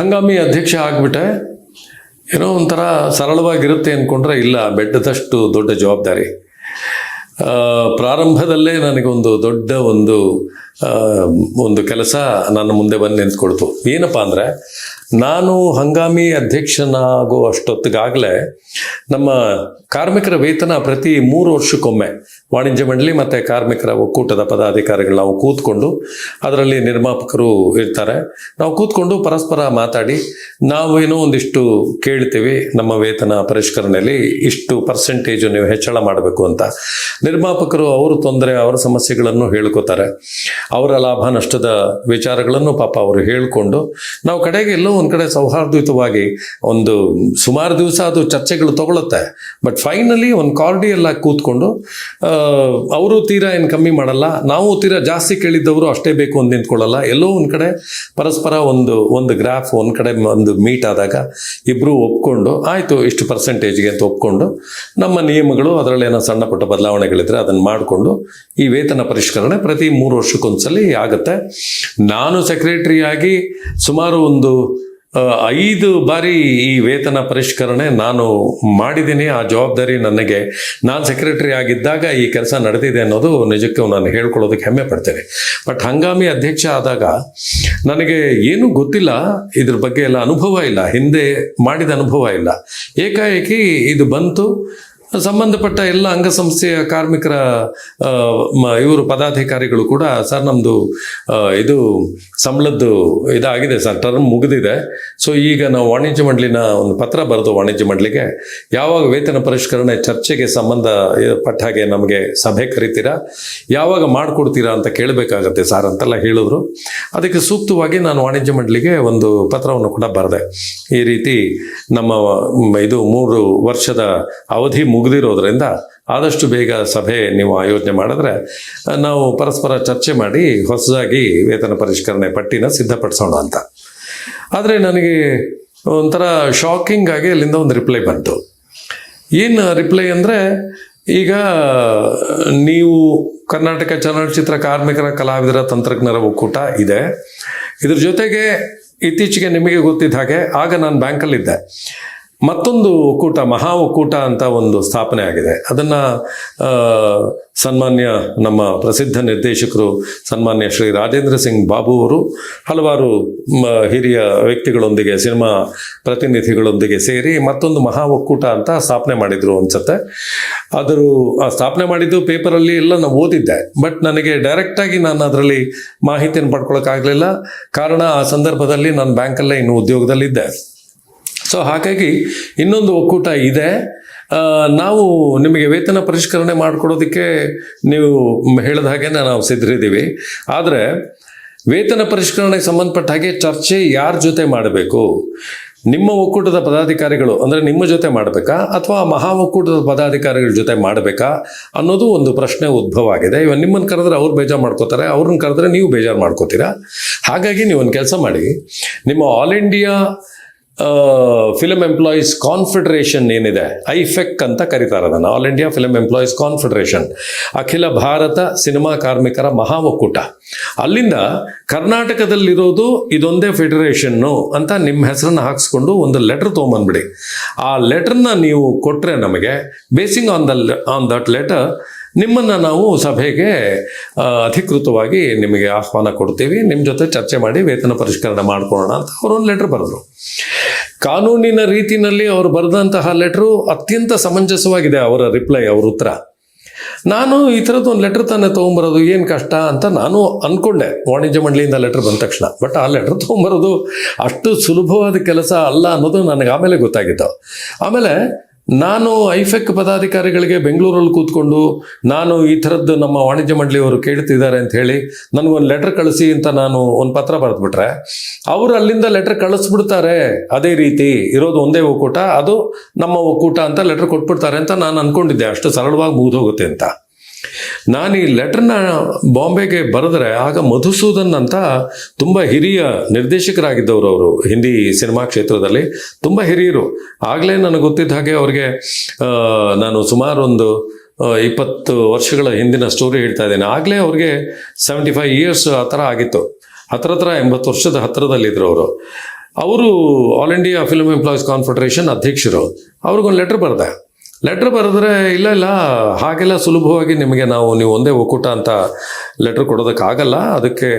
ಹಂಗಾಮಿ ಅಧ್ಯಕ್ಷ ಆಗಿಬಿಟ್ಟೆ, ಏನೋ ಒಂಥರ ಸರಳವಾಗಿರುತ್ತೆ ಅಂದ್ಕೊಂಡ್ರೆ ಇಲ್ಲ, ಬೆಟ್ಟದಷ್ಟು ದೊಡ್ಡ ಜವಾಬ್ದಾರಿ. ಪ್ರಾರಂಭದಲ್ಲೇ ನನಗೊಂದು ದೊಡ್ಡ ಒಂದು ಒಂದು ಕೆಲಸ ನನ್ನ ಮುಂದೆ ಬಂದು ನಿಂತ್ಕೊಳ್ತು. ಏನಪ್ಪ ಅಂದರೆ, ನಾನು ಹಂಗಾಮಿ ಅಧ್ಯಕ್ಷನಾಗೋ ಅಷ್ಟೊತ್ತಿಗಾಗಲೇ ನಮ್ಮ ಕಾರ್ಮಿಕರ ವೇತನ ಪ್ರತಿ ಮೂರು ವರ್ಷಕ್ಕೊಮ್ಮೆ, ವಾಣಿಜ್ಯ ಮಂಡಳಿ ಮತ್ತು ಕಾರ್ಮಿಕರ ಒಕ್ಕೂಟದ ಪದಾಧಿಕಾರಿಗಳು ನಾವು ಕೂತ್ಕೊಂಡು ಅದರಲ್ಲಿ ನಿರ್ಮಾಪಕರು ಇರ್ತಾರೆ. ನಾವು ಕೂತ್ಕೊಂಡು ಪರಸ್ಪರ ಮಾತಾಡಿ, ನಾವೇನೋ ಒಂದಿಷ್ಟು ಕೇಳ್ತೀವಿ, ನಮ್ಮ ವೇತನ ಪರಿಷ್ಕರಣೆಯಲ್ಲಿ ಇಷ್ಟು ಪರ್ಸೆಂಟೇಜು ನೀವು ಹೆಚ್ಚಳ ಮಾಡಬೇಕು ಅಂತ. ನಿರ್ಮಾಪಕರು ಅವರು ತೊಂದರೆ, ಅವರ ಸಮಸ್ಯೆಗಳನ್ನು ಹೇಳ್ಕೊತಾರೆ. ಅವರ ಲಾಭ ನಷ್ಟದ ವಿಚಾರಗಳನ್ನು ಪಾಪ ಅವರು ಹೇಳಿಕೊಂಡು ನಾವು ಕಡೆಗೆ ಎಲ್ಲೋ ಒಂದು ಕಡೆ ಸೌಹಾರ್ದಯುತವಾಗಿ ಒಂದು ಸುಮಾರು ದಿವಸ ಅದು ಚರ್ಚೆಗಳು ತಗೊಳುತ್ತೆ. ಬಟ್ ಫೈನಲಿ ಒಂದು ಕಾರ್ಡಿಯಲ್ ಕೂತ್ಕೊಂಡು ಅವರು ತೀರಾ ಏನು ಕಮ್ಮಿ ಮಾಡಲ್ಲ, ನಾವು ತೀರಾ ಜಾಸ್ತಿ ಕೇಳಿದ್ದವರು ಅಷ್ಟೇ ಬೇಕು ಅಂತ ನಿಂತ್ಕೊಳ್ಳಲ್ಲ. ಎಲ್ಲೋ ಒಂದು ಕಡೆ ಪರಸ್ಪರ ಒಂದು ಒಂದು ಗ್ರಾಫ್ ಒಂದು ಕಡೆ ಒಂದು ಮೀಟ್ ಆದಾಗ ಇಬ್ಬರು ಒಪ್ಕೊಂಡು, ಆಯಿತು ಇಷ್ಟು ಪರ್ಸೆಂಟೇಜ್ಗೆ ಅಂತ ಒಪ್ಕೊಂಡು ನಮ್ಮ ನಿಯಮಗಳು ಅದರಲ್ಲಿ ಏನೋ ಸಣ್ಣ ಪುಟ್ಟ ಬದಲಾವಣೆಗಳಿದ್ರೆ ಅದನ್ನು ಮಾಡಿಕೊಂಡು ಈ ವೇತನ ಪರಿಷ್ಕರಣೆ ಪ್ರತಿ ಮೂರು ವರ್ಷಕ್ಕೊಂದ್ಸಲಿ ಆಗುತ್ತೆ. ನಾನು ಸೆಕ್ರೆಟರಿಯಾಗಿ ಸುಮಾರು ಒಂದು ಐದು ಬಾರಿ ಈ ವೇತನ ಪರಿಷ್ಕರಣೆ ನಾನು ಮಾಡಿದ್ದೀನಿ. ಆ ಜವಾಬ್ದಾರಿ ನನಗೆ, ನಾನು ಸೆಕ್ರೆಟರಿ ಆಗಿದ್ದಾಗ ಈ ಕೆಲಸ ನಡೆದಿದೆ ಅನ್ನೋದು ನಿಜಕ್ಕೂ ನಾನು ಹೇಳ್ಕೊಳ್ಳೋದಕ್ಕೆ ಹೆಮ್ಮೆ ಪಡ್ತೇನೆ. ಬಟ್ ಹಂಗಾಮಿ ಅಧ್ಯಕ್ಷ ಆದಾಗ ನನಗೆ ಏನೂ ಗೊತ್ತಿಲ್ಲ. ಇದ್ರ ಬಗ್ಗೆ ಎಲ್ಲ ಅನುಭವ ಇಲ್ಲ. ಹಿಂದೆ ಮಾಡಿದ ಅನುಭವ ಇಲ್ಲ. ಏಕಾಏಕಿ ಇದು ಬಂತು. ಸಂಬಂಧಪಟ್ಟ ಎಲ್ಲ ಅಂಗಸಂಸ್ಥೆಯ ಕಾರ್ಮಿಕರ ಇವರು ಪದಾಧಿಕಾರಿಗಳು ಕೂಡ, ಸರ್ ನಮ್ಮದು ಇದು ಸಂಬಳದ್ದು ಇದಾಗಿದೆ ಸರ್, ಟರ್ಮ್ ಮುಗಿದಿದೆ. ಸೊ, ಈಗ ನಾವು ವಾಣಿಜ್ಯ ಮಂಡಳಿನ ಒಂದು ಪತ್ರ ಬರೆದು ವಾಣಿಜ್ಯ ಮಂಡಳಿಗೆ, ಯಾವಾಗ ವೇತನ ಪರಿಷ್ಕರಣೆ ಚರ್ಚೆಗೆ ಸಂಬಂಧ ಪಟ್ಟ ಹಾಗೆ ನಮಗೆ ಸಭೆ ಕರಿತೀರಾ? ಯಾವಾಗ ಮಾಡಿಕೊಡ್ತೀರಾ ಅಂತ ಕೇಳಬೇಕಾಗತ್ತೆ ಸರ್ ಅಂತೆಲ್ಲ ಹೇಳಿದ್ರು. ಅದಕ್ಕೆ ಸೂಕ್ತವಾಗಿ ನಾನು ವಾಣಿಜ್ಯ ಮಂಡಳಿಗೆ ಒಂದು ಪತ್ರವನ್ನು ಕೂಡ ಬರೆದೆ. ಈ ರೀತಿ ನಮ್ಮ ಇದು ಮೂರು ವರ್ಷದ ಅವಧಿ ಮುಗಿದಿರೋದ್ರಿಂದ ಆದಷ್ಟು ಬೇಗ ಸಭೆ ನೀವು ಆಯೋಜನೆ ಮಾಡಿದ್ರೆ ನಾವು ಪರಸ್ಪರ ಚರ್ಚೆ ಮಾಡಿ ಹೊಸದಾಗಿ ವೇತನ ಪರಿಷ್ಕರಣೆ ಪಟ್ಟಿನ ಸಿದ್ಧಪಡಿಸೋಣ ಅಂತ. ಆದರೆ ನನಗೆ ಒಂಥರ ಶಾಕಿಂಗ್ ಆಗಿ ಅಲ್ಲಿಂದ ಒಂದು ರಿಪ್ಲೈ ಬಂತು. ಏನು ರಿಪ್ಲೈ ಅಂದರೆ, ಈಗ ನೀವು ಕರ್ನಾಟಕ ಚಲನಚಿತ್ರ ಕಾರ್ಮಿಕರ ಕಲಾವಿದರ ತಂತ್ರಜ್ಞರ ಒಕ್ಕೂಟ ಇದೆ. ಇದ್ರ ಜೊತೆಗೆ ಇತ್ತೀಚೆಗೆ ನಿಮಗೆ ಗೊತ್ತಿದ್ದ ಹಾಗೆ, ಆಗ ನಾನು ಬ್ಯಾಂಕಲ್ಲಿದ್ದೆ ಮತ್ತೊಂದು ಒಕ್ಕೂಟ, ಮಹಾ ಒಕ್ಕೂಟ ಅಂತ ಒಂದು ಸ್ಥಾಪನೆ ಆಗಿದೆ. ಅದನ್ನು ಸನ್ಮಾನ್ಯ ನಮ್ಮ ಪ್ರಸಿದ್ಧ ನಿರ್ದೇಶಕರು ಸನ್ಮಾನ್ಯ ಶ್ರೀ ರಾಜೇಂದ್ರ ಸಿಂಗ್ ಬಾಬು ಅವರು, ಹಲವಾರು ಹಿರಿಯ ವ್ಯಕ್ತಿಗಳೊಂದಿಗೆ, ಸಿನಿಮಾ ಪ್ರತಿನಿಧಿಗಳೊಂದಿಗೆ ಸೇರಿ ಮತ್ತೊಂದು ಮಹಾ ಒಕ್ಕೂಟ ಅಂತ ಸ್ಥಾಪನೆ ಮಾಡಿದ್ರು ಅನ್ಸುತ್ತೆ. ಆದರೂ ಆ ಸ್ಥಾಪನೆ ಮಾಡಿದ್ದು ಪೇಪರಲ್ಲಿ ಎಲ್ಲ ನಾನು ಓದಿದ್ದೆ. ಬಟ್ ನನಗೆ ಡೈರೆಕ್ಟಾಗಿ ನಾನು ಅದರಲ್ಲಿ ಮಾಹಿತಿಯನ್ನು ಪಡ್ಕೊಳಕ್ಕಾಗಲಿಲ್ಲ. ಕಾರಣ ಆ ಸಂದರ್ಭದಲ್ಲಿ ನಾನು ಬ್ಯಾಂಕಲ್ಲೇ ಇನ್ನು ಉದ್ಯೋಗದಲ್ಲಿದ್ದೆ. ಸೊ ಹಾಗಾಗಿ ಇನ್ನೊಂದು ಒಕ್ಕೂಟ ಇದೆ. ನಾವು ನಿಮಗೆ ವೇತನ ಪರಿಷ್ಕರಣೆ ಮಾಡಿಕೊಡೋದಕ್ಕೆ ನೀವು ಹೇಳಿದ ಹಾಗೆ ನಾವು ಸಿದ್ಧರಿದ್ದೀವಿ. ಆದರೆ ವೇತನ ಪರಿಷ್ಕರಣೆಗೆ ಸಂಬಂಧಪಟ್ಟ ಹಾಗೆ ಚರ್ಚೆ ಯಾರ ಜೊತೆ ಮಾಡಬೇಕು? ನಿಮ್ಮ ಒಕ್ಕೂಟದ ಪದಾಧಿಕಾರಿಗಳು, ಅಂದರೆ ನಿಮ್ಮ ಜೊತೆ ಮಾಡಬೇಕಾ? ಅಥವಾ ಮಹಾ ಒಕ್ಕೂಟದ ಪದಾಧಿಕಾರಿಗಳ ಜೊತೆ ಮಾಡಬೇಕಾ? ಅನ್ನೋದು ಒಂದು ಪ್ರಶ್ನೆ ಉದ್ಭವ ಆಗಿದೆ. ಇವಾಗ ನಿಮ್ಮನ್ನು ಕರೆದ್ರೆ ಅವ್ರು ಬೇಜಾರು ಮಾಡ್ಕೋತಾರೆ, ಅವ್ರನ್ನ ಕರೆದ್ರೆ ನೀವು ಬೇಜಾರು ಮಾಡ್ಕೋತೀರಾ? ಹಾಗಾಗಿ ನೀವು ಒಂದು ಕೆಲಸ ಮಾಡಿ. ನಿಮ್ಮ all India film employees confederation ಏನಿದೆ? ಐಫೆಕ್ ಅಂತ ಕರೀತಾರೆ ಅದನ್ನು. All India film employees confederation ಅಖಿಲ ಭಾರತ ಸಿನಿಮಾ ಕಾರ್ಮಿಕರ ಮಹಾ ಒಕ್ಕೂಟ ಅಲ್ಲಿಂದ ಕರ್ನಾಟಕದಲ್ಲಿರೋದು ಇದೊಂದೇ ಫೆಡರೇಷನ್ನು ಅಂತ ನಿಮ್ಮ ಹೆಸರನ್ನು ಹಾಕಿಸ್ಕೊಂಡು ಒಂದು ಲೆಟರ್ ತೊಗೊಂಬಂದ್ಬಿಡಿ. ಆ ಲೆಟರ್ನ ನೀವು ಕೊಟ್ಟರೆ ನಮಗೆ basing on the on that letter ನಿಮ್ಮನ್ನು ನಾವು ಸಭೆಗೆ ಅಧಿಕೃತವಾಗಿ ನಿಮಗೆ ಆಹ್ವಾನ ಕೊಡ್ತೀವಿ. ನಿಮ್ಮ ಜೊತೆ ಚರ್ಚೆ ಮಾಡಿ ವೇತನ ಪರಿಷ್ಕರಣೆ ಮಾಡ್ಕೊಳ್ಳೋಣ ಅಂತ ಅವರು ಒಂದು ಲೆಟರ್ ಬರೆದ್ರು. ಕಾನೂನಿನ ರೀತಿಯಲ್ಲಿ ಅವರು ಬರೆದಂತಹ ಲೆಟ್ರು ಅತ್ಯಂತ ಸಮಂಜಸವಾಗಿದೆ ಅವರ ರಿಪ್ಲೈ ಅವರ ಉತ್ತರ. ನಾನು ಈ ಥರದ್ದು ಒಂದು ಲೆಟರ್ ತಾನೇ ತೊಗೊಂಬರೋದು, ಏನು ಕಷ್ಟ ಅಂತ ನಾನು ಅಂದ್ಕೊಂಡೆ ವಾಣಿಜ್ಯ ಮಂಡಳಿಯಿಂದ ಲೆಟರ್ ಬಂದ ತಕ್ಷಣ. ಬಟ್ ಆ ಲೆಟರ್ ತೊಗೊಂಬರೋದು ಅಷ್ಟು ಸುಲಭವಾದ ಕೆಲಸ ಅಲ್ಲ ಅನ್ನೋದು ನನಗೆ ಆಮೇಲೆ ಗೊತ್ತಾಗಿತ್ತು. ಆಮೇಲೆ ನಾನು ಐಫೆಕ್ ಪದಾಧಿಕಾರಿಗಳಿಗೆ ಬೆಂಗಳೂರಲ್ಲಿ ಕೂತ್ಕೊಂಡು ನಾನು ಈ ಥರದ್ದು ನಮ್ಮ ವಾಣಿಜ್ಯ ಮಂಡಳಿಯವರು ಕೇಳ್ತಿದ್ದಾರೆ ಅಂತ ಹೇಳಿ ನನಗೊಂದು ಲೆಟರ್ ಕಳಿಸಿ ಅಂತ ನಾನು ಒಂದು ಪತ್ರ ಬರೆದ್ಬಿಟ್ರೆ, ಅವರು ಅಲ್ಲಿಂದ ಲೆಟರ್ ಕಳಿಸ್ಬಿಡ್ತಾರೆ. ಅದೇ ರೀತಿ ಇರೋದು ಒಂದೇ ಒಕ್ಕೂಟ, ಅದು ನಮ್ಮ ಒಕ್ಕೂಟ ಅಂತ ಲೆಟರ್ ಕೊಟ್ಬಿಡ್ತಾರೆ ಅಂತ ನಾನು ಅನ್ಕೊಂಡಿದ್ದೆ. ಅಷ್ಟು ಸರಳವಾಗಿ ಮುಗಿದೋಗುತ್ತೆ ಅಂತ. ನಾನು ಈ ಲೆಟರ್ನ ಬಾಂಬೆಗೆ ಬರೆದ್ರೆ ಆಗ ಮಧುಸೂದನ್ ಅಂತ ತುಂಬ ಹಿರಿಯ ನಿರ್ದೇಶಕರಾಗಿದ್ದವರು ಅವರು, ಹಿಂದಿ ಸಿನಿಮಾ ಕ್ಷೇತ್ರದಲ್ಲಿ. ತುಂಬ ಹಿರಿಯರು. ಆಗಲೇ ನನಗೆ ಗೊತ್ತಿದ್ದ ಹಾಗೆ ಅವ್ರಿಗೆ ನಾನು ಸುಮಾರು ಒಂದು ಇಪ್ಪತ್ತು ವರ್ಷಗಳ ಹಿಂದಿನ ಸ್ಟೋರಿ ಹೇಳ್ತಾ ಇದ್ದೇನೆ. ಆಗಲೇ ಅವ್ರಿಗೆ ಸೆವೆಂಟಿ ಫೈವ್ ಇಯರ್ಸ್ ಆ ಆಗಿತ್ತು. ಹತ್ರ ಹತ್ರ ಎಂಬತ್ತು ವರ್ಷದ ಹತ್ತಿರದಲ್ಲಿದ್ದರು ಅವರು. ಅವರು all India film employees confederation ಅಧ್ಯಕ್ಷರು. ಅವ್ರಿಗೊಂದು ಲೆಟರ್ ಬರೆದೆ. ಲೆಟ್ರ್ ಬರೆದ್ರೆ ಇಲ್ಲ ಇಲ್ಲ, ಹಾಗೆಲ್ಲ ಸುಲಭವಾಗಿ ನಿಮಗೆ ನಾವು ನೀವು ಒಂದೇ ಒಕ್ಕೂಟ ಅಂತ ಲೆಟ್ರ್ ಕೊಡೋದಕ್ಕಾಗಲ್ಲ. ಅದಕ್ಕೆ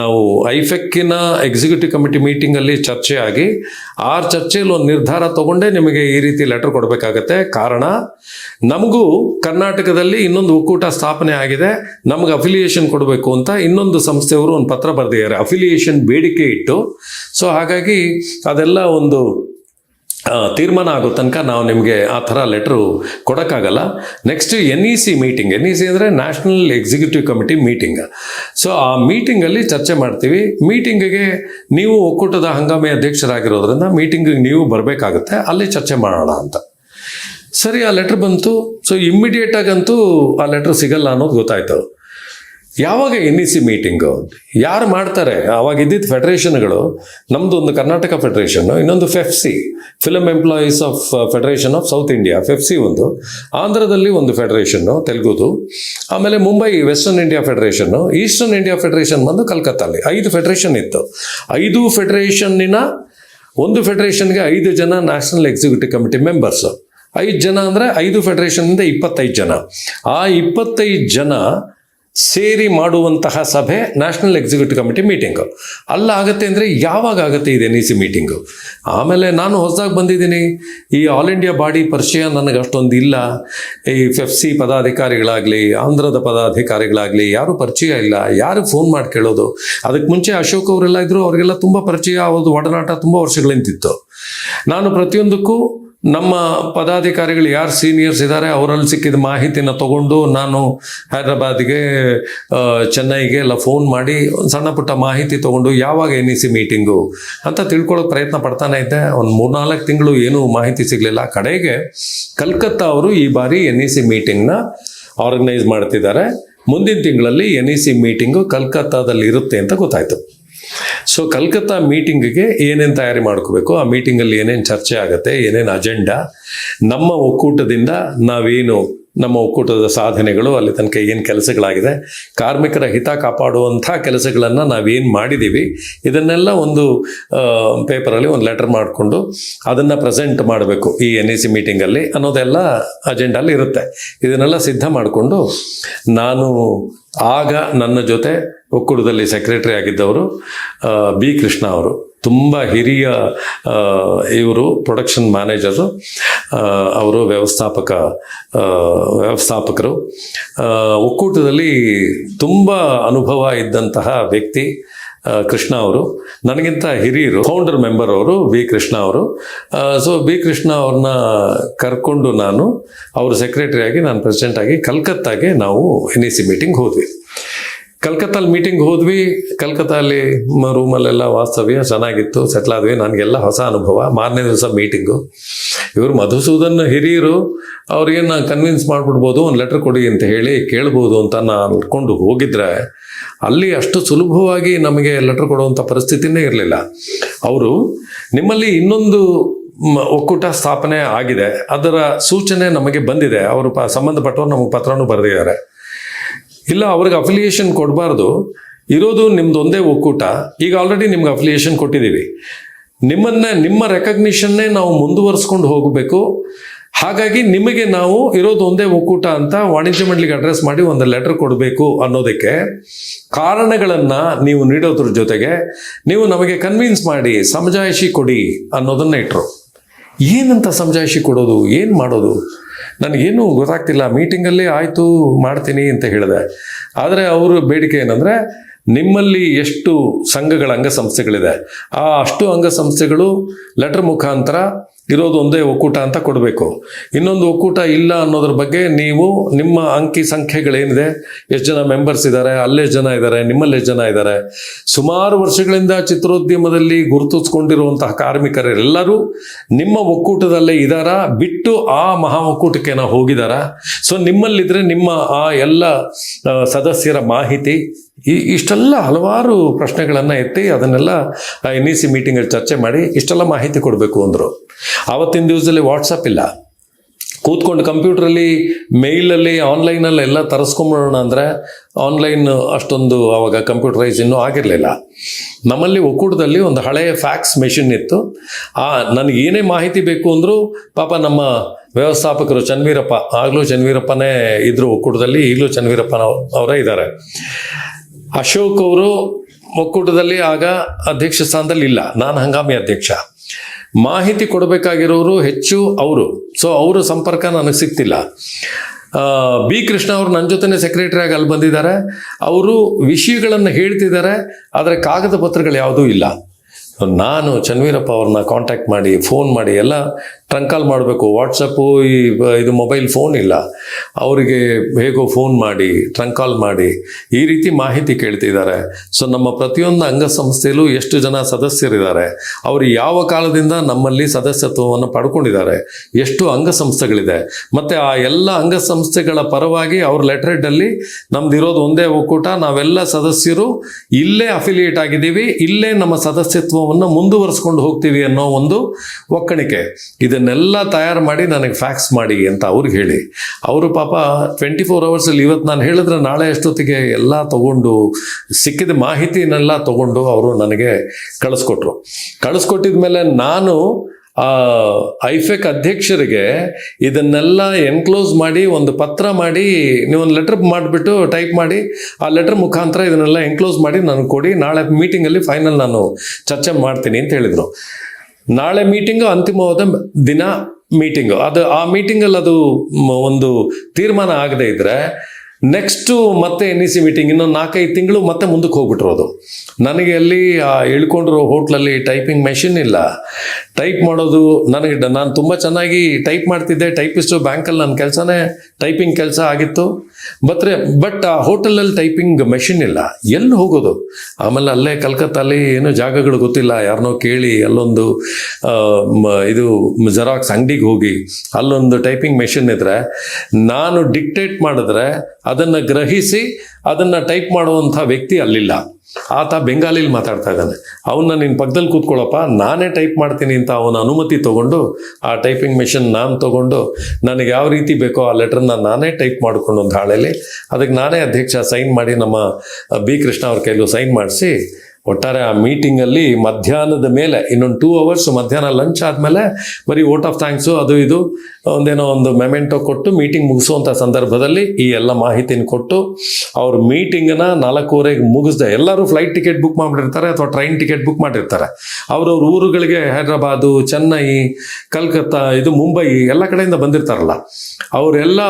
ನಾವು ಐಫೆಕ್ಕಿನ ಎಕ್ಸಿಕ್ಯೂಟಿವ್ ಕಮಿಟಿ ಮೀಟಿಂಗಲ್ಲಿ ಚರ್ಚೆ ಆಗಿ ಆ ಚರ್ಚೆಯಲ್ಲಿ ಒಂದು ನಿರ್ಧಾರ ತಗೊಂಡೇ ನಿಮಗೆ ಈ ರೀತಿ ಲೆಟ್ರ್ ಕೊಡಬೇಕಾಗತ್ತೆ. ಕಾರಣ, ನಮಗೂ ಕರ್ನಾಟಕದಲ್ಲಿ ಇನ್ನೊಂದು ಒಕ್ಕೂಟ ಸ್ಥಾಪನೆ ಆಗಿದೆ. ನಮಗೆ ಅಫಿಲಿಯೇಷನ್ ಕೊಡಬೇಕು ಅಂತ ಇನ್ನೊಂದು ಸಂಸ್ಥೆಯವರು ಒಂದು ಪತ್ರ ಬರೆದಿದ್ದಾರೆ. ಅಫಿಲಿಯೇಷನ್ ಬೇಡಿಕೆ ಇಟ್ಟು. ಸೊ ಹಾಗಾಗಿ ಅದೆಲ್ಲ ಒಂದು ತೀರ್ಮಾನ ಆಗೋ ತನಕ ನಾವು ನಿಮಗೆ ಆ ಥರ letter ಕೊಡೋಕ್ಕಾಗಲ್ಲ. Next N E C meeting N E C ಅಂದರೆ national executive committee meeting so ಆ ಮೀಟಿಂಗಲ್ಲಿ ಚರ್ಚೆ ಮಾಡ್ತೀವಿ. ಮೀಟಿಂಗಿಗೆ ನೀವು ಒಕ್ಕೂಟದ ಹಂಗಾಮಿ ಅಧ್ಯಕ್ಷರಾಗಿರೋದ್ರಿಂದ ಮೀಟಿಂಗಿಗೆ ನೀವು ಬರಬೇಕಾಗುತ್ತೆ. ಅಲ್ಲಿ ಚರ್ಚೆ ಮಾಡೋಣ ಅಂತ. ಸರಿ, ಆ ಲೆಟ್ರ್ ಬಂತು. ಸೊ ಇಮ್ಮಿಡಿಯೇಟಾಗಂತೂ ಆ ಲೆಟ್ರ್ ಸಿಗಲ್ಲ ಅನ್ನೋದು ಗೊತ್ತಾಯ್ತು. ಯಾವಾಗ ಎನ್ ಇ ಸಿ ಮೀಟಿಂಗು? ಯಾರು ಮಾಡ್ತಾರೆ? ಅವಾಗ ಇದ್ದಿದ್ದ ಫೆಡರೇಷನ್ಗಳು ನಮ್ಮದು ಒಂದು ಕರ್ನಾಟಕ ಫೆಡರೇಷನ್, ಇನ್ನೊಂದು FEFSI film employees of federation of south India, FEFSI ಒಂದು. ಆಂಧ್ರದಲ್ಲಿ ಒಂದು ಫೆಡರೇಷನ್ನು ತೆಲುಗುದು. ಆಮೇಲೆ ಮುಂಬೈ ವೆಸ್ಟರ್ನ್ ಇಂಡಿಯಾ ಫೆಡರೇಷನ್ನು ಈಸ್ಟರ್ನ್ ಇಂಡಿಯಾ ಫೆಡರೇಷನ್ ಬಂದು ಕಲ್ಕತ್ತಲ್ಲಿ. ಐದು ಫೆಡರೇಷನ್ ಇತ್ತು. ಐದು ಫೆಡರೇಷನ್ನಿನ, ಒಂದು ಫೆಡರೇಷನ್ಗೆ ಐದು ಜನ ನ್ಯಾಷನಲ್ ಎಕ್ಸಿಕ್ಯೂಟಿವ್ ಕಮಿಟಿ ಮೆಂಬರ್ಸು. ಐದು ಜನ ಅಂದರೆ ಐದು ಫೆಡರೇಷನ್ನಿಂದ ಇಪ್ಪತ್ತೈದು ಜನ. ಆ ಇಪ್ಪತ್ತೈದು ಜನ ಸೇರಿ ಮಾಡುವಂತಹ ಸಭೆ ನ್ಯಾಷನಲ್ ಎಕ್ಸಿಕ್ಯೂಟಿವ್ ಕಮಿಟಿ ಮೀಟಿಂಗು ಅಲ್ಲ ಆಗತ್ತೆ ಅಂದರೆ ಯಾವಾಗ ಆಗುತ್ತೆ ಇದೆ ಎನ್ ಇ ಸಿ ಮೀಟಿಂಗು ಆಮೇಲೆ ನಾನು ಹೊಸದಾಗಿ ಬಂದಿದ್ದೀನಿ. ಈ ಆಲ್ ಇಂಡಿಯಾ ಬಾಡಿ ಪರಿಚಯ ನನಗೆ ಅಷ್ಟೊಂದು ಇಲ್ಲ. ಈ ಎಫ್ ಸಿ ಪದಾಧಿಕಾರಿಗಳಾಗಲಿ, ಆಂಧ್ರದ ಪದಾಧಿಕಾರಿಗಳಾಗಲಿ ಯಾರೂ ಪರಿಚಯ ಇಲ್ಲ. ಯಾರು ಫೋನ್ ಮಾಡಿ ಕೇಳೋದು? ಅದಕ್ಕೆ ಮುಂಚೆ ಅಶೋಕ್ ಅವರೆಲ್ಲ ಇದ್ದರು ಅವರಿಗೆಲ್ಲ ತುಂಬ ಪರಿಚಯ ಅವ್ರದ್ದು ಒಡನಾಟ ತುಂಬ ವರ್ಷಗಳಿಂದಿತ್ತು ನಾನು ಪ್ರತಿಯೊಂದಕ್ಕೂ ನಮ್ಮ ಪದಾಧಿಕಾರಿಗಳು ಯಾರು ಸೀನಿಯರ್ಸ್ ಇದ್ದಾರೆ ಅವರಲ್ಲಿ ಸಿಕ್ಕಿದ ಮಾಹಿತಿನ ತಗೊಂಡು ನಾನು ಹೈದರಾಬಾದ್ಗೆ ಚೆನ್ನೈಗೆ ಎಲ್ಲ ಫೋನ್ ಮಾಡಿ ಸಣ್ಣ ಪುಟ್ಟ ಮಾಹಿತಿ ತಗೊಂಡು ಯಾವಾಗ ಎನ್ ಇ ಸಿ ಮೀಟಿಂಗು ಅಂತ ತಿಳ್ಕೊಳ್ಳೋಕೆ ಪ್ರಯತ್ನ ಪಡ್ತಾನೆ ಇದ್ದೆ. ಒಂದು ಮೂರ್ನಾಲ್ಕು ತಿಂಗಳು ಏನೂ ಮಾಹಿತಿ ಸಿಗಲಿಲ್ಲ. ಕಡೆಗೆ ಕಲ್ಕತ್ತಾ ಅವರು ಈ ಬಾರಿ ಎನ್ ಇ ಸಿ ಮೀಟಿಂಗ್ನ ಆರ್ಗನೈಸ್ ಮಾಡ್ತಿದ್ದಾರೆ. ಮುಂದಿನ ತಿಂಗಳಲ್ಲಿ ಎನ್ ಇ ಸಿ ಮೀಟಿಂಗು ಕಲ್ಕತ್ತಾದಲ್ಲಿ ಇರುತ್ತೆ ಅಂತ ಗೊತ್ತಾಯ್ತು. ಸೊ ಕಲ್ಕತ್ತಾ ಮೀಟಿಂಗ್ಗೆ ಏನೇನು ತಯಾರಿ ಮಾಡ್ಕೋಬೇಕು? ಆ ಮೀಟಿಂಗಲ್ಲಿ ಏನೇನು ಚರ್ಚೆ ಆಗುತ್ತೆ? ಏನೇನು ಅಜೆಂಡಾ ನಮ್ಮ ಒಕ್ಕೂಟದಿಂದ ನಾವೇನು ನಮ್ಮ ಒಕ್ಕೂಟದ ಸಾಧನೆಗಳು, ಅಲ್ಲಿ ತನಕ ಏನು ಕೆಲಸಗಳಾಗಿದೆ, ಕಾರ್ಮಿಕರ ಹಿತ ಕಾಪಾಡುವಂಥ ಕೆಲಸಗಳನ್ನು ನಾವೇನು ಮಾಡಿದ್ದೀವಿ ಇದನ್ನೆಲ್ಲ ಒಂದು ಪೇಪರಲ್ಲಿ ಒಂದು ಲೆಟರ್ ಮಾಡಿಕೊಂಡು ಅದನ್ನು ಪ್ರೆಸೆಂಟ್ ಮಾಡಬೇಕು ಈ ಎನ್ ಇ ಸಿ ಮೀಟಿಂಗಲ್ಲಿ ಅನ್ನೋದೆಲ್ಲ ಅಜೆಂಡಲ್ಲಿ ಇರುತ್ತೆ. ಇದನ್ನೆಲ್ಲ ಸಿದ್ಧ ಮಾಡಿಕೊಂಡು ನಾನು ಆಗ ನನ್ನ ಜೊತೆ ಒಕ್ಕೂಟದಲ್ಲಿ ಸೆಕ್ರೆಟರಿ ಆಗಿದ್ದವರು ಬಿ ಕೃಷ್ಣ ಅವರು. ತುಂಬ ಹಿರಿಯ ಇವರು ಪ್ರೊಡಕ್ಷನ್ ಮ್ಯಾನೇಜರು ಅವರು ವ್ಯವಸ್ಥಾಪಕ ವ್ಯವಸ್ಥಾಪಕರು. ಒಕ್ಕೂಟದಲ್ಲಿ ತುಂಬ ಅನುಭವ ಇದ್ದಂತಹ ವ್ಯಕ್ತಿ ಕೃಷ್ಣ ಅವರು. ನನಗಿಂತ ಹಿರಿಯರು ಫೌಂಡರ್ ಮೆಂಬರ್ ಅವರು ಬಿ ಕೃಷ್ಣ ಅವರು. ಸೊ ಬಿ ಕೃಷ್ಣ ಅವ್ರನ್ನ ಕರ್ಕೊಂಡು ನಾನು, ಅವರು ಸೆಕ್ರೆಟರಿ ಆಗಿ, ನಾನು ಪ್ರೆಸಿಡೆಂಟ್ ಆಗಿ ಕಲ್ಕತ್ತಾಗೆ ನಾವು ಎನ್ ಇ ಸಿ ಮೀಟಿಂಗ್ ಹೋದ್ವಿ. ಕಲ್ಕತ್ತಲ್ಲಿ ಮೀಟಿಂಗ್ ಹೋದ್ವಿ. ಕಲ್ಕತ್ತಾಲ್ಲಿ ರೂಮಲ್ಲೆಲ್ಲ ವಾಸ್ತವ್ಯ ಚೆನ್ನಾಗಿತ್ತು ಸೆಟ್ಲ್ ಆದ್ವಿ. ನನಗೆಲ್ಲ ಹೊಸ ಅನುಭವ. ಮಾರನೇ ದಿವಸ ಮೀಟಿಂಗು ಇವರು ಮಧುಸೂದನ್ ಹಿರಿಯರು ಅವ್ರಿಗೇನು ಕನ್ವಿನ್ಸ್ ಮಾಡಿಬಿಡ್ಬೋದು, ಒಂದು ಲೆಟರ್ ಕೊಡಿ ಅಂತ ಹೇಳಿ ಕೇಳ್ಬೋದು ಅಂತ ನಾನು ಅನ್ಕೊಂಡು ಹೋಗಿದ್ರೆ, ಅಲ್ಲಿ ಅಷ್ಟು ಸುಲಭವಾಗಿ ನಮಗೆ ಲೆಟರ್ ಕೊಡುವಂಥ ಪರಿಸ್ಥಿತಿನೇ ಇರಲಿಲ್ಲ. ಅವರು ನಿಮ್ಮಲ್ಲಿ ಇನ್ನೊಂದು ಒಕ್ಕೂಟ ಸ್ಥಾಪನೆ ಆಗಿದೆ. ಅದರ ಸೂಚನೆ ನಮಗೆ ಬಂದಿದೆ. ಅವರು ಪ ಸಂಬಂಧಪಟ್ಟವರು ನಮಗೆ ಪತ್ರನೂ ಬರೆದಿದ್ದಾರೆ. ಇಲ್ಲ, ಅವ್ರಿಗೆ ಅಫಿಲಿಯೇಷನ್ ಕೊಡಬಾರ್ದು. ಇರೋದು ನಿಮ್ದು ಒಂದೇ ಒಕ್ಕೂಟ. ಈಗ ಆಲ್ರೆಡಿ ನಿಮ್ಗೆ ಅಫಿಲಿಯೇಷನ್ ಕೊಟ್ಟಿದ್ದೀವಿ. ನಿಮ್ಮನ್ನ, ನಿಮ್ಮ ರೆಕಗ್ನಿಷನ್ನೇ ನಾವು ಮುಂದುವರಿಸ್ಕೊಂಡು ಹೋಗಬೇಕು. ಹಾಗಾಗಿ ನಿಮಗೆ ನಾವು ಇರೋದು ಒಂದೇ ಒಕ್ಕೂಟ ಅಂತ ವಾಣಿಜ್ಯ ಮಂಡಳಿಗೆ ಅಡ್ರೆಸ್ ಮಾಡಿ ಒಂದು ಲೆಟರ್ ಕೊಡಬೇಕು ಅನ್ನೋದಕ್ಕೆ ಕಾರಣಗಳನ್ನು ನೀವು ನೀಡೋದ್ರ ಜೊತೆಗೆ ನೀವು ನಮಗೆ ಕನ್ವಿನ್ಸ್ ಮಾಡಿ ಸಮಜಾಯಿಷಿ ಕೊಡಿ ಅನ್ನೋದನ್ನ ಇಟ್ಟರು ಏನಂತ ಸಮಜಾಯಿಷಿ ಕೊಡೋದು? ಏನು ಮಾಡೋದು? ನನಗೇನು ಗೊತ್ತಾಗ್ತಿಲ್ಲ ಮೀಟಿಂಗಲ್ಲಿ ಆಯಿತು ಮಾಡ್ತೀನಿ ಅಂತ ಹೇಳಿದೆ. ಆದರೆ ಅವರು ಬೇಡಿಕೆ ಏನಂದರೆ, ನಿಮ್ಮಲ್ಲಿ ಎಷ್ಟು ಸಂಘಗಳ ಅಂಗಸಂಸ್ಥೆಗಳಿದೆ, ಆ ಅಷ್ಟು ಅಂಗಸಂಸ್ಥೆಗಳು ಲೆಟರ್ ಮುಖಾಂತರ ಇರೋದು ಒಂದೇ ಒಕ್ಕೂಟ ಅಂತ ಕೊಡಬೇಕು. ಇನ್ನೊಂದು ಒಕ್ಕೂಟ ಇಲ್ಲ ಅನ್ನೋದ್ರ ಬಗ್ಗೆ ನೀವು ನಿಮ್ಮ ಅಂಕಿ ಸಂಖ್ಯೆಗಳೇನಿದೆ, ಎಷ್ಟು ಜನ ಮೆಂಬರ್ಸ್ ಇದ್ದಾರೆ, ಅಲ್ಲೇ ಜನ ಇದ್ದಾರೆ, ನಿಮ್ಮಲ್ಲಿ ಜನ ಇದ್ದಾರೆ. ಸುಮಾರು ವರ್ಷಗಳಿಂದ ಚಿತ್ರೋದ್ಯಮದಲ್ಲಿ ಗುರುತಿಸ್ಕೊಂಡಿರುವಂತಹ ಕಾರ್ಮಿಕರೆಲ್ಲರೂ ನಿಮ್ಮ ಒಕ್ಕೂಟದಲ್ಲೇ ಇದ್ದಾರಾ ಬಿಟ್ಟು ಆ ಮಹಾ ಒಕ್ಕೂಟಕ್ಕೆ ನಾವು ಹೋಗಿದ್ದಾರಾ ಸೊ ನಿಮ್ಮಲ್ಲಿದ್ರೆ ನಿಮ್ಮ ಆ ಎಲ್ಲ ಸದಸ್ಯರ ಮಾಹಿತಿ, ಈ ಇಷ್ಟೆಲ್ಲ ಹಲವಾರು ಪ್ರಶ್ನೆಗಳನ್ನು ಎತ್ತಿ ಅದನ್ನೆಲ್ಲ ಎನ್ ಇ ಸಿ ಮೀಟಿಂಗಲ್ಲಿ ಚರ್ಚೆ ಮಾಡಿ ಇಷ್ಟೆಲ್ಲ ಮಾಹಿತಿ ಕೊಡಬೇಕು ಅಂದರು. ಆವತ್ತಿನ ದಿವಸದಲ್ಲಿ ವಾಟ್ಸಪ್ ಇಲ್ಲ. ಕೂತ್ಕೊಂಡು ಕಂಪ್ಯೂಟ್ರಲ್ಲಿ ಮೇಲಲ್ಲಿ ಆನ್ಲೈನಲ್ಲಿ ಎಲ್ಲ ತರಿಸ್ಕೊಂಬಿಡೋಣ ಅಂದರೆ ಆನ್ಲೈನ್ ಅಷ್ಟೊಂದು ಆವಾಗ ಕಂಪ್ಯೂಟರೈಸ್ ಇನ್ನೂ ಆಗಿರಲಿಲ್ಲ. ನಮ್ಮಲ್ಲಿ ಒಕ್ಕೂಟದಲ್ಲಿ ಒಂದು ಹಳೆಯ ಫ್ಯಾಕ್ಸ್ ಮೆಷಿನ್ ಇತ್ತು. ಆ, ನನಗೆ ಏನೇ ಮಾಹಿತಿ ಬೇಕು ಅಂದರೂ ಪಾಪ ನಮ್ಮ ವ್ಯವಸ್ಥಾಪಕರು ಚನ್ವೀರಪ್ಪ, ಆಗಲೂ ಚನ್ವೀರಪ್ಪನೇ ಇದ್ದರು ಒಕ್ಕೂಟದಲ್ಲಿ, ಈಗಲೂ ಚನ್ವೀರಪ್ಪ ಅವರೇ ಇದ್ದಾರೆ. ಅಶೋಕ್ ಅವರು ಒಕ್ಕೂಟದಲ್ಲಿ ಆಗ ಅಧ್ಯಕ್ಷ ಸ್ಥಾನದಲ್ಲಿ ಇಲ್ಲ. ನಾನು ಹಂಗಾಮಿ ಅಧ್ಯಕ್ಷ. ಮಾಹಿತಿ ಕೊಡಬೇಕಾಗಿರೋರು ಹೆಚ್ಚು ಅವರು. ಸೊ ಅವರ ಸಂಪರ್ಕ ನನಗೆ ಸಿಗ್ತಿಲ್ಲ. ಬಿ ಕೃಷ್ಣ ಅವರು ನನ್ನ ಜೊತೆ ಸೆಕ್ರೆಟರಿ ಆಗಿ ಅಲ್ಲಿ ಬಂದಿದ್ದಾರೆ. ಅವರು ವಿಷಯಗಳನ್ನು ಹೇಳ್ತಿದ್ದಾರೆ, ಆದರೆ ಕಾಗದ ಪತ್ರಗಳು ಯಾವುದೂ ಇಲ್ಲ. ನಾನು ಚನ್ವೀರಪ್ಪ ಅವ್ರನ್ನ ಕಾಂಟ್ಯಾಕ್ಟ್ ಮಾಡಿ ಫೋನ್ ಮಾಡಿ, ಎಲ್ಲ ಟ್ರಂಕಾಲ್ ಮಾಡಬೇಕು. ವಾಟ್ಸಪ್ಪು ಈ ಇದು ಮೊಬೈಲ್ ಫೋನ್ ಇಲ್ಲ. ಅವರಿಗೆ ಹೇಗೋ ಫೋನ್ ಮಾಡಿ ಟ್ರಂಕಾಲ್ ಮಾಡಿ, ಈ ರೀತಿ ಮಾಹಿತಿ ಕೇಳ್ತಿದ್ದಾರೆ. ಸೊ ನಮ್ಮ ಪ್ರತಿಯೊಂದು ಅಂಗಸಂಸ್ಥೆಯಲ್ಲೂ ಎಷ್ಟು ಜನ ಸದಸ್ಯರಿದ್ದಾರೆ, ಅವರು ಯಾವ ಕಾಲದಿಂದ ನಮ್ಮಲ್ಲಿ ಸದಸ್ಯತ್ವವನ್ನು ಪಡ್ಕೊಂಡಿದ್ದಾರೆ, ಎಷ್ಟು ಅಂಗಸಂಸ್ಥೆಗಳಿದೆ. ಮತ್ತು ಆ ಎಲ್ಲ ಅಂಗಸಂಸ್ಥೆಗಳ ಪರವಾಗಿ ಅವ್ರ ಲೆಟ್ರೇಟಲ್ಲಿ ನಮ್ದು ಇರೋದು ಒಂದೇ ಒಕ್ಕೂಟ, ನಾವೆಲ್ಲ ಸದಸ್ಯರು ಇಲ್ಲೇ ಅಫಿಲಿಯೇಟ್ ಆಗಿದ್ದೀವಿ, ಇಲ್ಲೇ ನಮ್ಮ ಸದಸ್ಯತ್ವವನ್ನು ಮುಂದುವರಿಸ್ಕೊಂಡು ಹೋಗ್ತೀವಿ ಅನ್ನೋ ಒಂದು ಒಕ್ಕಣಿಕೆ. ಇದನ್ನೆಲ್ಲ ತಯಾರು ಮಾಡಿ ನನಗೆ ಫ್ಯಾಕ್ಸ್ ಮಾಡಿ ಅಂತ ಅವ್ರಿಗೆ ಹೇಳಿ. ಅವರು ಪಾಪ ಟ್ವೆಂಟಿ ಫೋರ್ ಅವರ್ಸಲ್ಲಿ ಇವತ್ತು ನಾನು ಹೇಳಿದ್ರೆ ನಾಳೆ ಅಷ್ಟೊತ್ತಿಗೆ ಎಲ್ಲ ತಗೊಂಡು, ಸಿಕ್ಕಿದ ಮಾಹಿತಿನೆಲ್ಲ ತಗೊಂಡು ಅವರು ನನಗೆ ಕಳಿಸ್ಕೊಟ್ರು. ಕಳಿಸ್ಕೊಟ್ಟಿದ ಮೇಲೆ ನಾನು ಆ ಐಫೆಕ್ ಅಧ್ಯಕ್ಷರಿಗೆ ಇದನ್ನೆಲ್ಲ ಎನ್ಕ್ಲೋಸ್ ಮಾಡಿ ಒಂದು ಪತ್ರ ಮಾಡಿ ನೀವು ಒಂದು ಲೆಟರ್ ಮಾಡಿಬಿಟ್ಟು ಟೈಪ್ ಮಾಡಿ, ಆ ಲೆಟರ್ ಮುಖಾಂತರ ಇದನ್ನೆಲ್ಲ ಎನ್ಕ್ಲೋಸ್ ಮಾಡಿ ನನಗೆ ಕೊಡಿ. ನಾಳೆ ಮೀಟಿಂಗಲ್ಲಿ ಫೈನಲ್ ನಾನು ಚರ್ಚೆ ಮಾಡ್ತೀನಿ ಅಂತ ಹೇಳಿದರು. ನಾಳೆ ಮೀಟಿಂಗು ಅಂತಿಮವಾದ ದಿನ ಮೀಟಿಂಗು ಅದು ಆ ಮೀಟಿಂಗಲ್ಲಿ ಅದು ಒಂದು ತೀರ್ಮಾನ ಆಗದೆ ಇದ್ರೆ ನೆಕ್ಸ್ಟು ಮತ್ತೆ ಎನ್ ಇ ಸಿ ಮೀಟಿಂಗ್ ಇನ್ನೊಂದು ನಾಲ್ಕೈದು ತಿಂಗಳು ಮತ್ತೆ ಮುಂದಕ್ಕೆ ಹೋಗ್ಬಿಟ್ಟಿರೋದು. ನನಗೆ ಅಲ್ಲಿ ಇಳ್ಕೊಂಡಿರೋ ಹೋಟ್ಲಲ್ಲಿ ಟೈಪಿಂಗ್ ಮೆಷಿನ್ ಇಲ್ಲ. ಟೈಪ್ ಮಾಡೋದು ನನಗೆ ನಾನು ತುಂಬ ಚೆನ್ನಾಗಿ ಟೈಪ್ ಮಾಡ್ತಿದ್ದೆ. ಟೈಪಿಸ್ಟು ಬ್ಯಾಂಕಲ್ಲಿ ನನ್ನ ಕೆಲಸನೇ ಟೈಪಿಂಗ್ ಕೆಲಸ ಆಗಿತ್ತು. ಬತ್ರೆ ಬಟ್ ಆ ಹೋಟೆಲಲ್ಲಿ ಟೈಪಿಂಗ್ ಮೆಷಿನ್ ಇಲ್ಲ. ಎಲ್ಲಿ ಹೋಗೋದು? ಆಮೇಲೆ ಅಲ್ಲೇ ಕಲ್ಕತ್ತಲ್ಲಿ ಏನು ಜಾಗಗಳು ಗೊತ್ತಿಲ್ಲ. ಯಾರನ್ನೋ ಕೇಳಿ ಅಲ್ಲೊಂದು ಇದು ಜೆರಾಕ್ಸ್ ಅಂಗಡಿಗೆ ಹೋಗಿ ಅಲ್ಲೊಂದು ಟೈಪಿಂಗ್ ಮೆಷಿನ್ ಇದ್ರೆ ನಾನು ಡಿಕ್ಟೇಟ್ ಮಾಡಿದ್ರೆ ಅದನ್ನು ಗ್ರಹಿಸಿ ಅದನ್ನು ಟೈಪ್ ಮಾಡುವಂಥ ವ್ಯಕ್ತಿ ಅಲ್ಲಿಲ್ಲ. ಆತ ಬೆಂಗಾಲಿಲಿ ಮಾತಾಡ್ತಾ ಇದ್ದಾನೆ. ಅವನ್ನ ನಿನ್ನ ಪಕ್ಕದಲ್ಲಿ ಕೂತ್ಕೊಳ್ಳಪ್ಪ ನಾನೇ ಟೈಪ್ ಮಾಡ್ತೀನಿ ಅಂತ ಅವನ ಅನುಮತಿ ತಗೊಂಡು, ಆ ಟೈಪಿಂಗ್ ಮೆಷಿನ್ ನಾನು ತಗೊಂಡು, ನನಗೆ ಯಾವ ರೀತಿ ಬೇಕೋ ಆ ಲೆಟ್ರನ್ನ ನಾನೇ ಟೈಪ್ ಮಾಡಿಕೊಂಡು ಒಂದು ಹಾಳೆಯಲ್ಲಿ ಅದಕ್ಕೆ ನಾನೇ ಅಧ್ಯಕ್ಷ ಸೈನ್ ಮಾಡಿ ನಮ್ಮ ಬಿ ಕೃಷ್ಣ ಅವ್ರ ಕೈಲೂ ಸೈನ್ ಮಾಡಿಸಿ ಒಟ್ಟಾರೆ ಆ ಮೀಟಿಂಗಲ್ಲಿ ಮಧ್ಯಾಹ್ನದ ಮೇಲೆ, ಇನ್ನೊಂದು ಟೂ ಅವರ್ಸ್ ಮಧ್ಯಾಹ್ನ ಲಂಚ್ ಆದಮೇಲೆ ಬರೀ ವೋಟ್ ಆಫ್ ಥ್ಯಾಂಕ್ಸು ಅದು ಇದು, ಒಂದೇನೋ ಒಂದು ಮೆಮೆಂಟೋ ಕೊಟ್ಟು ಮೀಟಿಂಗ್ ಮುಗಿಸುವಂಥ ಸಂದರ್ಭದಲ್ಲಿ ಈ ಎಲ್ಲ ಮಾಹಿತಿನ ಕೊಟ್ಟು ಅವ್ರ ಮೀಟಿಂಗನ್ನ ನಾಲ್ಕೂವರೆಗೆ ಮುಗಿಸ್ದೆ. ಎಲ್ಲರೂ ಫ್ಲೈಟ್ ಟಿಕೆಟ್ ಬುಕ್ ಮಾಡಿರ್ತಾರೆ ಅಥವಾ ಟ್ರೈನ್ ಟಿಕೆಟ್ ಬುಕ್ ಮಾಡಿರ್ತಾರೆ. ಅವ್ರವ್ರ ಊರುಗಳಿಗೆ ಹೈದ್ರಾಬಾದು, ಚೆನ್ನೈ, ಕಲ್ಕತ್ತಾ, ಇದು ಮುಂಬೈ, ಎಲ್ಲ ಕಡೆಯಿಂದ ಬಂದಿರ್ತಾರಲ್ಲ. ಅವರೆಲ್ಲ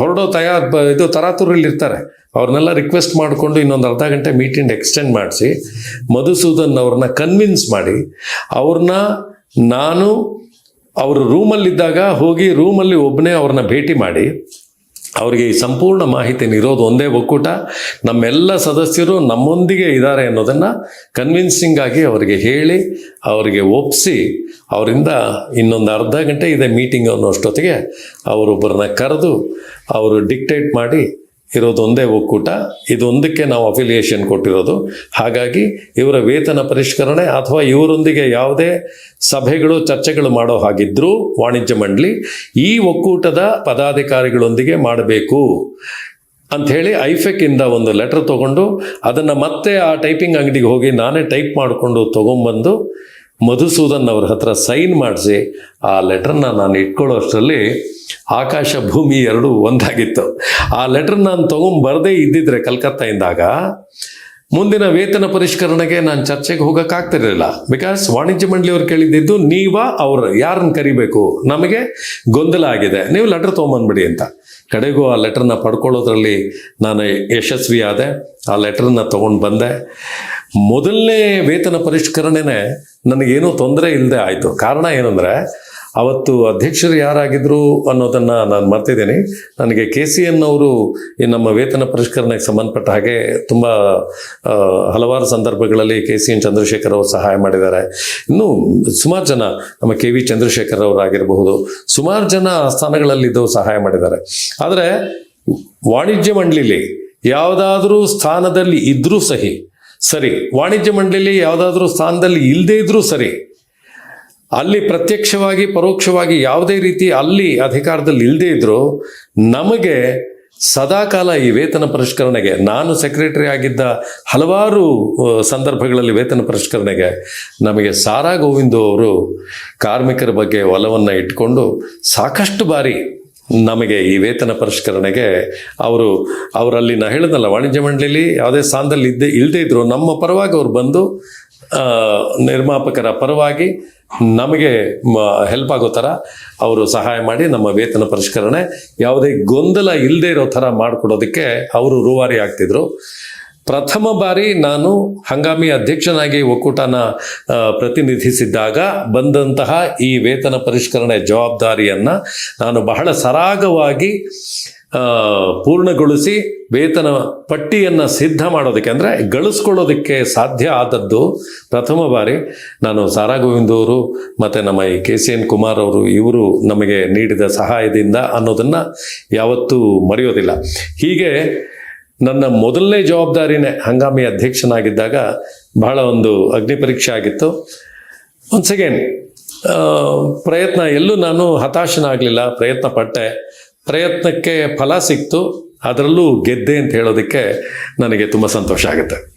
ಹೊರಡೋ ತಯಾರು, ಇದು ತರಾತುರಲ್ಲಿ ಇರ್ತಾರೆ ಅವ್ರನ್ನೆಲ್ಲ ರಿಕ್ವೆಸ್ಟ್ ಮಾಡಿಕೊಂಡು ಇನ್ನೊಂದು ಅರ್ಧ ಗಂಟೆ ಮೀಟಿಂಗ್ ಎಕ್ಸ್ಟೆಂಡ್ ಮಾಡಿಸಿ, ಮಧುಸೂದನ್ ಅವ್ರನ್ನ ಕನ್ವಿನ್ಸ್ ಮಾಡಿ, ಅವ್ರನ್ನ ನಾನು ಅವರು ರೂಮಲ್ಲಿದ್ದಾಗ ಹೋಗಿ ರೂಮಲ್ಲಿ ಒಬ್ಬನೇ ಅವ್ರನ್ನ ಭೇಟಿ ಮಾಡಿ, ಅವರಿಗೆ ಈ ಸಂಪೂರ್ಣ ಮಾಹಿತಿ ಇರೋದು ಒಂದೇ ಒಕ್ಕೂಟ, ನಮ್ಮೆಲ್ಲ ಸದಸ್ಯರು ನಮ್ಮೊಂದಿಗೆ ಇದ್ದಾರೆ ಅನ್ನೋದನ್ನು ಕನ್ವಿನ್ಸಿಂಗ್ ಆಗಿ ಅವರಿಗೆ ಹೇಳಿ, ಅವರಿಗೆ ಒಪ್ಪಿಸಿ ಅವರಿಂದ ಇನ್ನೊಂದು ಅರ್ಧ ಗಂಟೆ ಇದೆ ಮೀಟಿಂಗ್ ಅನ್ನೋ ಅಷ್ಟೊತ್ತಿಗೆ ಅವರೊಬ್ಬರನ್ನ ಕರೆದು, ಅವರು ಡಿಕ್ಟೇಟ್ ಮಾಡಿ ಇರೋದು ಒಂದೇ ಒಕ್ಕೂಟ, ಇದೊಂದಕ್ಕೆ ನಾವು ಅಫಿಲಿಯೇಷನ್ ಕೊಟ್ಟಿರೋದು. ಹಾಗಾಗಿ ಇವರ ವೇತನ ಪರಿಷ್ಕರಣೆ ಅಥವಾ ಇವರೊಂದಿಗೆ ಯಾವುದೇ ಸಭೆಗಳು, ಚರ್ಚೆಗಳು ಮಾಡೋ ಹಾಗಿದ್ರೂ ವಾಣಿಜ್ಯ ಮಂಡಳಿ ಈ ಒಕ್ಕೂಟದ ಪದಾಧಿಕಾರಿಗಳೊಂದಿಗೆ ಮಾಡಬೇಕು ಅಂಥೇಳಿ ಐಫೆಕ್ ಇಂದ ಒಂದು ಲೆಟರ್ ತಗೊಂಡು ಅದನ್ನು ಮತ್ತೆ ಆ ಟೈಪಿಂಗ್ ಅಂಗಡಿಗೆ ಹೋಗಿ ನಾನೇ ಟೈಪ್ ಮಾಡಿಕೊಂಡು ತೊಗೊಂಬಂದು ಮಧುಸೂದನ್ ಅವ್ರ ಹತ್ರ ಸೈನ್ ಮಾಡಿಸಿ ಆ ಲೆಟರ್ನ ನಾನು ಇಟ್ಕೊಳ್ಳೋ ಅಷ್ಟರಲ್ಲಿ ಆಕಾಶ ಭೂಮಿ ಎರಡು ಒಂದಾಗಿತ್ತು. ಆ ಲೆಟರ್ ನಾನು ತೊಗೊಂಬರದೇ ಇದ್ದಿದ್ರೆ ಕಲ್ಕತ್ತಾಯಿಂದಾಗ ಮುಂದಿನ ವೇತನ ಪರಿಷ್ಕರಣೆಗೆ ನಾನು ಚರ್ಚೆಗೆ ಹೋಗೋಕ್ಕಾಗ್ತಿರಲಿಲ್ಲ. ಬಿಕಾಸ್ ವಾಣಿಜ್ಯ ಮಂಡಳಿಯವ್ರು ಕೇಳಿದ್ದು ನೀವ ಅವ್ರು ಯಾರನ್ನ ಕರಿಬೇಕು? ನಮಗೆ ಗೊಂದಲ ಆಗಿದೆ. ನೀವು ಲೆಟರ್ ತೊಗೊಂಬಂದ್ಬಿಡಿ ಅಂತ. ಕಡೆಗೂ ಆ ಲೆಟರ್ನ ಪಡ್ಕೊಳ್ಳೋದ್ರಲ್ಲಿ ನಾನು ಯಶಸ್ವಿ ಆದೆ. ಆ ಲೆಟರ್ನ ತೊಗೊಂಡು ಬಂದೆ. ಮೊದಲನೇ ವೇತನ ಪರಿಷ್ಕರಣೆನೇ ನನಗೇನೂ ತೊಂದರೆ ಇಲ್ಲದೆ ಆಯಿತು. ಕಾರಣ ಏನಂದರೆ ಅವತ್ತು ಅಧ್ಯಕ್ಷರು ಯಾರಾಗಿದ್ದರು ಅನ್ನೋದನ್ನು ನಾನು ಮರ್ತಿದ್ದೀನಿ. ನನಗೆ ಕೆ ಸಿ ಎನ್ ಅವರು ಈ ನಮ್ಮ ವೇತನ ಪರಿಷ್ಕರಣೆಗೆ ಸಂಬಂಧಪಟ್ಟ ಹಾಗೆ ತುಂಬ ಹಲವಾರು ಸಂದರ್ಭಗಳಲ್ಲಿ ಕೆ ಸಿ ಎನ್ ಚಂದ್ರಶೇಖರ್ ಅವರು ಸಹಾಯ ಮಾಡಿದ್ದಾರೆ. ಇನ್ನು ಸುಮಾರು ಜನ ನಮ್ಮ ಕೆ ವಿ ಚಂದ್ರಶೇಖರ್ ಅವರಾಗಿರಬಹುದು ಸುಮಾರು ಜನ ಆ ಸ್ಥಾನಗಳಲ್ಲಿದ್ದು ಸಹಾಯ ಮಾಡಿದ್ದಾರೆ. ಆದರೆ ವಾಣಿಜ್ಯ ಮಂಡಳಿಲಿ ಯಾವುದಾದ್ರೂ ಸ್ಥಾನದಲ್ಲಿ ಇದ್ದರೂ ಸಹಿ, ಸರಿ, ವಾಣಿಜ್ಯ ಮಂಡಳಿಲಿ ಯಾವುದಾದ್ರೂ ಸ್ಥಾನದಲ್ಲಿ ಇಲ್ಲದೇ ಇದ್ರೂ ಸರಿ ಅಲ್ಲಿ ಪ್ರತ್ಯಕ್ಷವಾಗಿ, ಪರೋಕ್ಷವಾಗಿ ಯಾವುದೇ ರೀತಿ ಅಲ್ಲಿ ಅಧಿಕಾರದಲ್ಲಿ ಇಲ್ಲದೇ ಇದ್ದರೂ ನಮಗೆ ಸದಾಕಾಲ ಈ ವೇತನ ಪರಿಷ್ಕರಣೆಗೆ, ನಾನು ಸೆಕ್ರೆಟರಿ ಆಗಿದ್ದ ಹಲವಾರು ಸಂದರ್ಭಗಳಲ್ಲಿ ವೇತನ ಪರಿಷ್ಕರಣೆಗೆ ನಮಗೆ ಸಾರಾ ಗೋವಿಂದು ಅವರು ಕಾರ್ಮಿಕರ ಬಗ್ಗೆ ಒಲವನ್ನು ಇಟ್ಕೊಂಡು ಸಾಕಷ್ಟು ಬಾರಿ ನಮಗೆ ಈ ವೇತನ ಪರಿಷ್ಕರಣೆಗೆ ಅವರು, ಅವರಲ್ಲಿ ನಾ ಹೇಳಿದ್ನಲ್ಲ, ವಾಣಿಜ್ಯ ಮಂಡಳಿಲಿ ಯಾವುದೇ ಸ್ಥಾನದಲ್ಲಿ ಇದ್ದೇ ಇಲ್ಲದೇ ಇದ್ರು ನಮ್ಮ ಪರವಾಗಿ ಅವ್ರು ಬಂದು ನಿರ್ಮಾಪಕರ ಪರವಾಗಿ ನಮಗೆ ಹೆಲ್ಪ್ ಆಗೋ ಥರ ಅವರು ಸಹಾಯ ಮಾಡಿ ನಮ್ಮ ವೇತನ ಪರಿಷ್ಕರಣೆ ಯಾವುದೇ ಗೊಂದಲ ಇಲ್ಲದೆ ಇರೋ ಥರ ಮಾಡಿಕೊಡೋದಕ್ಕೆ ಅವರು ರೂವಾರಿ ಆಗ್ತಿದ್ರು. ಪ್ರಥಮ ಬಾರಿ ನಾನು ಹಂಗಾಮಿ ಅಧ್ಯಕ್ಷನಾಗಿ ಒಕ್ಕೂಟನ ಪ್ರತಿನಿಧಿಸಿದ್ದಾಗ ಬಂದಂತಹ ಈ ವೇತನ ಪರಿಷ್ಕರಣೆ ಜವಾಬ್ದಾರಿಯನ್ನು ನಾನು ಬಹಳ ಸರಾಗವಾಗಿ ಪೂರ್ಣಗೊಳಿಸಿ ವೇತನ ಪಟ್ಟಿಯನ್ನು ಸಿದ್ಧ ಮಾಡೋದಕ್ಕೆ ಅಂದರೆ ಗಳಿಸ್ಕೊಳ್ಳೋದಕ್ಕೆ ಸಾಧ್ಯ ಆದದ್ದು ಪ್ರಥಮ ಬಾರಿ. ನಾನು ಸಾರಾ ಗೋವಿಂದ್ ಅವರು ಮತ್ತು ನಮ್ಮ ಈ ಕೆ ಸಿ ಎನ್ ಕುಮಾರ್ ಅವರು ಇವರು ನಮಗೆ ನೀಡಿದ ಸಹಾಯದಿಂದ ಅನ್ನೋದನ್ನು ಯಾವತ್ತೂ ಮರೆಯೋದಿಲ್ಲ. ಹೀಗೆ ನನ್ನ ಮೊದಲನೇ ಜವಾಬ್ದಾರಿನೇ ಹಂಗಾಮಿ ಅಧ್ಯಕ್ಷನಾಗಿದ್ದಾಗ ಬಹಳ ಒಂದು ಅಗ್ನಿ ಪರೀಕ್ಷೆ ಆಗಿತ್ತು. ಒನ್ಸ್ ಅಗೇನ್ ಪ್ರಯತ್ನ ಎಲ್ಲೂ ನಾನು ಹತಾಶನಾಗಲಿಲ್ಲ, ಪ್ರಯತ್ನ ಪಟ್ಟೆ. ಪ್ರಯತ್ನಕ್ಕೆ ಫಲ ಸಿಕ್ತು ಅದರಲ್ಲೂ ಗೆದ್ದೆ ಅಂತ ಹೇಳೋದಕ್ಕೆ ನನಗೆ ತುಂಬ ಸಂತೋಷ ಆಗುತ್ತೆ.